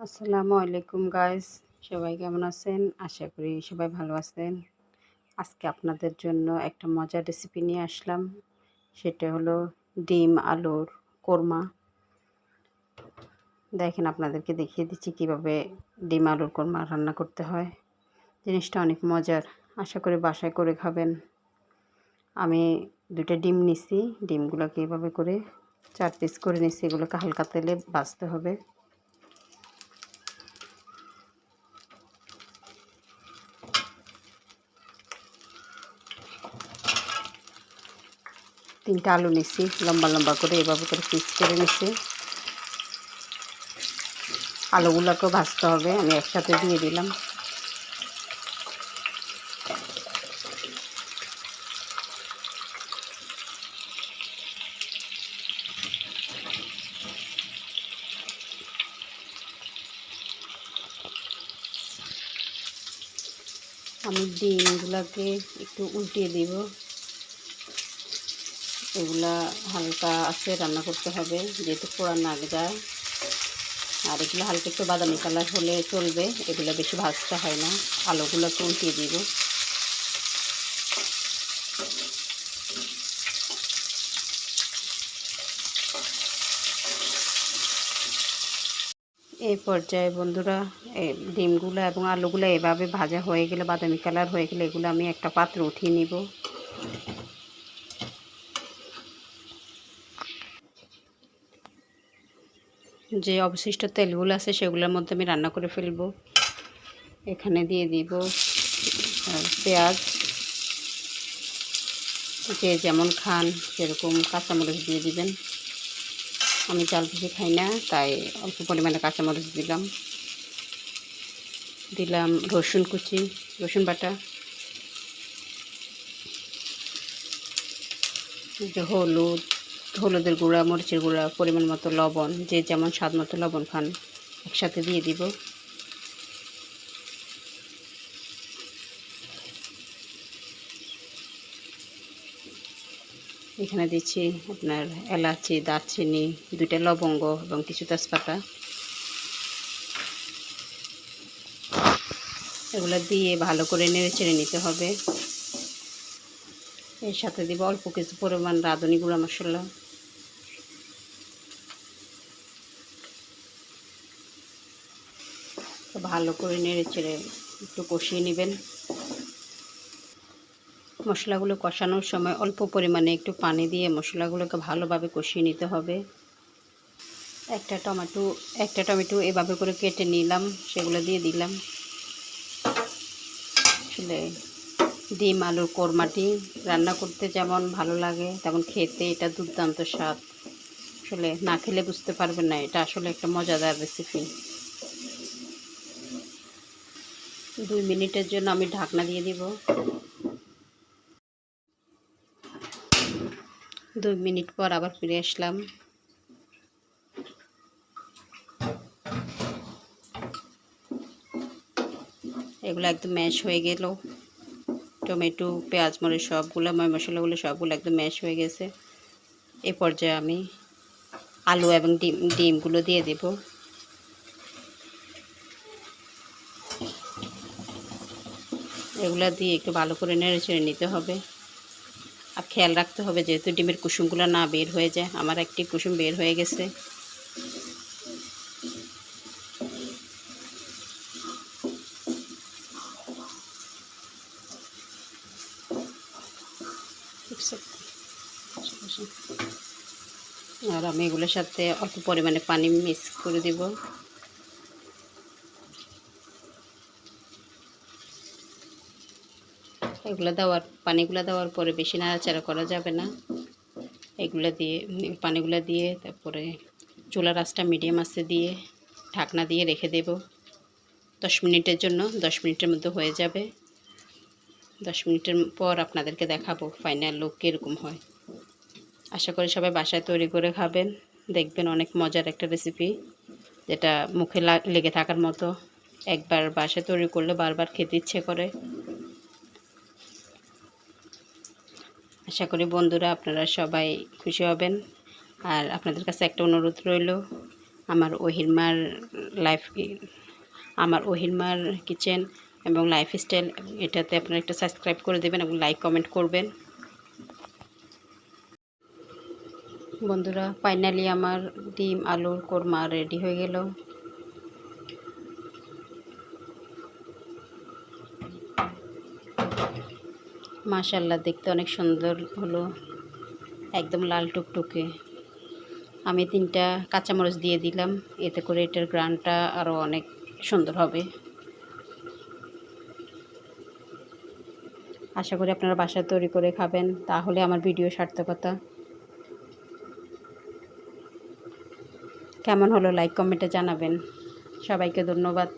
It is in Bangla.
আসসালামু আলাইকুম গাইস সবাই কেমন আছেন? আশা করি সবাই ভালো আছেন। আজকে আপনাদের জন্য একটা মজার রেসিপি নিয়ে আসলাম। সেটা হলো ডিম আলুর কোরমা। দেখেন, আপনাদেরকে দেখিয়ে দিচ্ছি কীভাবে ডিম আলুর কোরমা রান্না করতে হয়। জিনিসটা অনেক মজার। আশা করি বাসায় করে খাবেন। আমি দুটো ডিম নিছি। ডিমগুলোকে এভাবে করে চার পিস করে নিছি। এগুলোকে হালকা তেলে বাছতে হবে। তিনটা আলু নিছি, লম্বা লম্বা করে এভাবে করে পিস করে নিছি। আলুগুলোকেও ভাজতে হবে, আমি একসাথে দিয়ে দিলাম। আমি ডিমগুলোকে একটু উল্টিয়ে দিব। এগুলা হালকা আছে রান্না করতে হবে, যেহেতু পোড়া নাক যায়। আর এগুলো হালকা একটু বাদামি কালার হলে চলবে, এগুলো বেশি ভাজতে হয় না। আলুগুলোকে উল্টিয়ে দিব। এই পর্যায়ে বন্ধুরা ডিমগুলো এবং আলুগুলো এভাবে ভাজা হয়ে গেলে, বাদামি কালার হয়ে গেলে, এগুলো আমি একটা পাত্র উঠিয়ে নিব। যে অবশিষ্ট তেলগুলো আছে সেগুলোর মধ্যে আমি রান্না করে ফেলব। এখানে দিয়ে দিব পেঁয়াজ। যে যেমন খান সেরকম কাঁচামরিচ দিয়ে দিবেন। আমি চাল বেশি খাই না, তাই অল্প পরিমাণে কাঁচামরিচ দিলাম। দিলাম রসুন কুচি, রসুন বাটা। হলুদ হলুদের গুঁড়া, মরিচের গুঁড়া, পরিমাণ মতো লবণ, যে যেমন স্বাদ মতো লবণ খান, একসাথে দিয়ে দিব। এখানে দিচ্ছি আপনার এলাচি, দারচিনি, দুইটা লবঙ্গ এবং কিছু তেজপাতা। এগুলো দিয়ে ভালো করে নেড়ে চেড়ে নিতে হবে। এর সাথে দিব অল্প কিছু পরিমাণ রাঁধুনি গুঁড়া মশলা। ভালো করে নেড়ে চেড়ে একটু কষিয়ে নেবেন। মশলাগুলো কষানোর সময় অল্প পরিমাণে একটু পানি দিয়ে মশলাগুলোকে ভালোভাবে কষিয়ে নিতে হবে। একটা টমেটো একটা টমেটো এভাবে করে কেটে নিলাম, সেগুলো দিয়ে দিলাম। আসলে ডিম, আলুর কোরমাটি রান্না করতে যেমন ভালো লাগে, তেমন খেতে এটা দুর্দান্ত স্বাদ। আসলে না খেলে বুঝতে পারবেন না, এটা আসলে একটা মজাদার রেসিপি দুই মিনিটের জন্য আমি ঢাকনা দিয়ে দিব। দুই মিনিট পর আবার ফিরে আসলাম। এগুলো একদম ম্যাশ হয়ে গেল। টমেটো, পেঁয়াজ, মরিচ সবগুলো, ময় মশলাগুলো সবগুলো একদম ম্যাশ হয়ে গেছে। এ পর্যায়ে আমি আলু এবং ডিম, ডিমগুলো দিয়ে দেব। এগুলো দিয়ে একটু ভালো করে নেড়ে চেড়ে নিতে হবে। আর খেয়াল রাখতে হবে, যেহেতু ডিমের কুসুমগুলো না বের হয়ে যায়, আমার একটি কুসুম বের হয়ে গেছে। আর আমি এগুলোর সাথে অল্প পরিমাণে পানি মিক্স করে দিব। এগুলো দেওয়ার, পানিগুলো দেওয়ার পরে বেশি নাড়াচাড়া করা যাবে না। এগুলো দিয়ে, পানিগুলো দিয়ে তারপরে চুলা রাসটা মিডিয়াম আঁচে দিয়ে ঢাকনা দিয়ে রেখে দেব। দশ মিনিটের জন্য, দশ মিনিটের মধ্যে হয়ে যাবে। দশ মিনিটের পর আপনাদেরকে দেখাবো ফাইনাল লুক কীরকম হয়। আশা করি সবাই বাসায় তৈরি করে খাবেন। দেখবেন অনেক মজার একটা রেসিপি যেটা মুখে লেগে থাকার মতো। একবার বাসায় তৈরি করলে বারবার খেতে ইচ্ছে করে। আশা করি বন্ধুরা আপনারা সবাই খুশি হবেন। আর আপনাদের কাছে একটা অনুরোধ রইল, আমার ওহিরমার লাইফ আমার ওহিরমার কিচেন এবং লাইফস্টাইল এটাতে আপনারা একটা সাবস্ক্রাইব করে দেবেন এবং লাইক কমেন্ট করবেন। বন্ধুরা ফাইনালি আমার ডিম, আলুর কোরমা রেডি হয়ে গেল। মাশাল্লাহ দেখতে অনেক সুন্দর হলো, একদম লাল টুকটুকে। আমি তিনটা কাঁচামরিচ দিয়ে দিলাম, এতে করে এটার গ্রানটা আরও অনেক সুন্দর হবে। আশা করি আপনারা বাসায় তৈরি করে খাবেন, তাহলে আমার ভিডিও সার্থকতা। কেমন হলো? লাইক কমেন্টে জানাবেন। সবাইকে ধন্যবাদ।